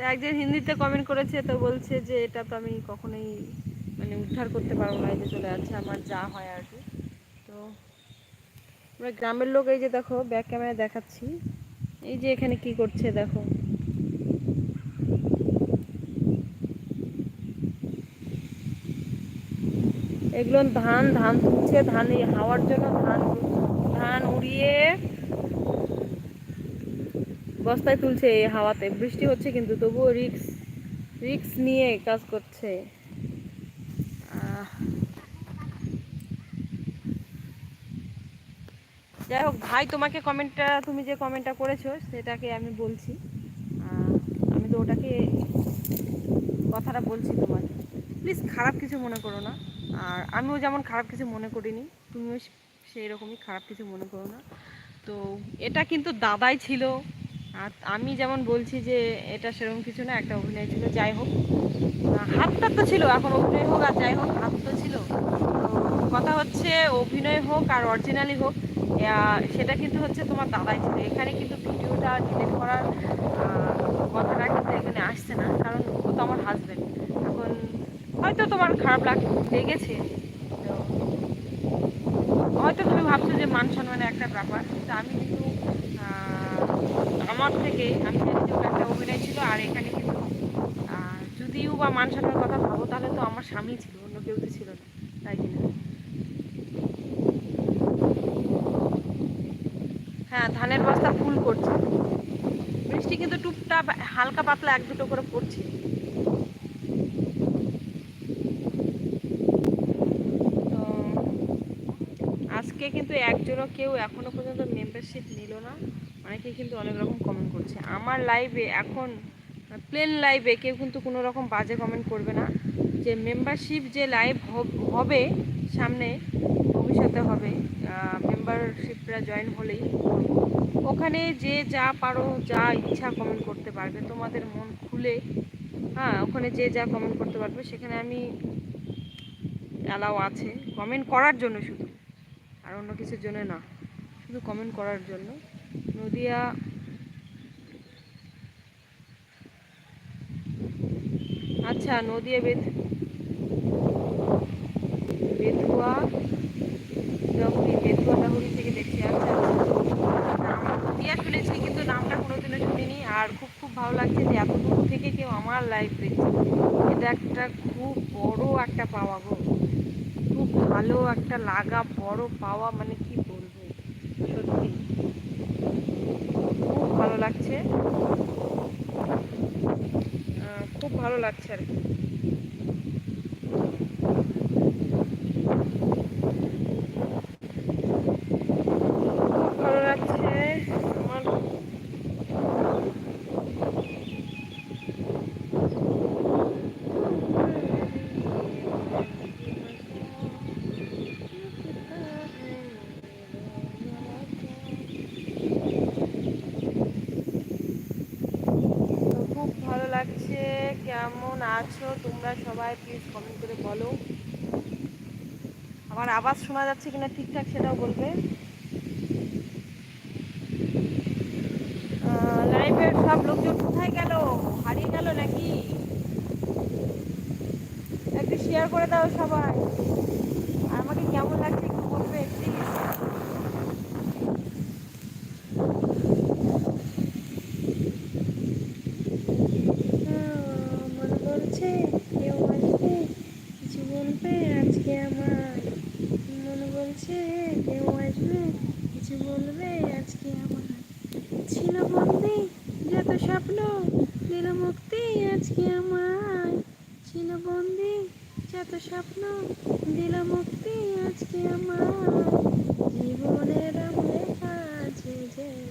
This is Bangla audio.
তো একজন হিন্দিতে কমেন্ট করেছে, তো বলছে যে এটা তো আমি কখনোই মানে উদ্ধার করতে পারব না, এই যে চলে যাচ্ছে আমার যা হয় আর কি। তো আমরা গ্রামের লোক, এই যে দেখো ব্যাক ক্যামেরা দেখাচ্ছি। এই যে এখানে কি করছে দেখো। এগুলো ধান ধান তুলছে, ধান হাওয়ার জন্য ধান ধান উড়িয়ে বস্তায় তুলছে এই হাওয়াতে। বৃষ্টি হচ্ছে কিন্তু তবুও রিক্স রিক্স নিয়ে কাজ করছে। যাই হোক, ভাই, তোমাকে কমেন্টটা, তুমি যে কমেন্টটা করেছ, সেটাকে আমি বলছি। আমি তো ওটাকে কথাটা বলছি তোমার। প্লিজ খারাপ কিছু মনে করো না। আর আমিও যেমন খারাপ কিছু মনে করিনি, তুমিও সেই রকমই খারাপ কিছু মনে করো না। তো এটা কিন্তু দাদাই ছিল। আর আমি যেমন বলছি যে এটা সেরকম কিছু না, একটা অভিনয় ছিল, যাই হোক। হাতটা তো ছিল, এখন অভিনয় হোক আর যাই হোক, হাত তো ছিল। কথা হচ্ছে অভিনয় হোক আর অরিজিনালি হোক সেটা কিন্তু হচ্ছে তোমার দাদাই ছিল। এখানে কিন্তু ভিডিওটা ডিলিট করার কথাটা কিন্তু এখানে আসছে না, কারণ ও তো আমার হাজব্যান্ড এখন হয়তো তোমার খারাপ লাগ, লেগেছে। তো হয়তো তুমি ভাবছ যে মান সম্মানের একটা ব্যাপার, কিন্তু আমি কিন্তু আমার থেকে আমি একটা অভিনয় ছিল, আর এখানে কিন্তু যদিও বা মান কথা ভাবো, তাহলে তো আমার স্বামী ছিল, অন্য কেউ তো ছিল না, তাই কিনা হ্যাঁ ধানের বস্তা ফুল করছে। বৃষ্টি কিন্তু টুপটাপ, হালকা পাতলা এক দুটো করে পড়ছে। তো, আজকে কিন্তু একজনও কেউ এখনও পর্যন্ত মেম্বারশিপ নিল না। অনেকে কিন্তু অনেক রকম কমেন্ট করছে। আমার লাইভে এখন প্লেন লাইভে কেউ কিন্তু কোনো রকম বাজে কমেন্ট করবে না। যে মেম্বারশিপ যে লাইভ হবে সামনে, ভবিষ্যতে হবে মেম্বারশিপরা জয়েন হলেই। ওখানে যে যা পারো, যা ইচ্ছা কমেন্ট করতে পারবে। তোমাদের মন খুলে হ্যাঁ ওখানে যে যা কমেন্ট করতে পারবে, সেখানে আমি অ্যালাও আছে। কমেন্ট করার জন্য শুধু, আর অন্য কিছুর জন্য না। শুধু কমেন্ট করার জন্য। নদিয়া। আচ্ছা নদিয়া বেদ বেথুয়া দাহুরি বেথুয়া দাহুরি থেকে দেখছি। আচ্ছা আচ্ছা। নদিয়া শুনেছি, কিন্তু নামটা কোনোদিনও শুনিনি। আর খুব খুব ভালো লাগছে যে এত দূর থেকে কেউ আমার লাইভ দেখছে। এটা একটা খুব বড় একটা পাওয়া গো। খুব ভালো একটা লাগা, বড় পাওয়া মানে কি বলব? সত্যি। খুব ভালো লাগছে। খুব ভালো লাগছে আর কি খুব ভালো লাগছে আমার তো খুব লাগছে কেমন আছো? তোমরা সবাই প্লিজ কমেন্ট করে বলো। আমার আওয়াজ শোনা যাচ্ছে কিনা ঠিকঠাক সেটাও বলবে। লাইভের সব লোকজন কোথায় গেল? হারিয়ে গেল নাকি? একটু শেয়ার করে দাও সবাই। আমাকে কেমন লাগছে একটু বলবে প্লিজ মনে বলছে কেউ আসবে কিছু বলবে আজকে আমার বলছে কেউ আসবে, কিছু বলবে, আজকে আমার ছিল বন্দি যত স্বপ্ন দিল মুক্তি আজকে আমার ছিল বন্দি যত স্বপ্ন দিল মুক্তি আজকে আমার জীবনের আমার কাছে যে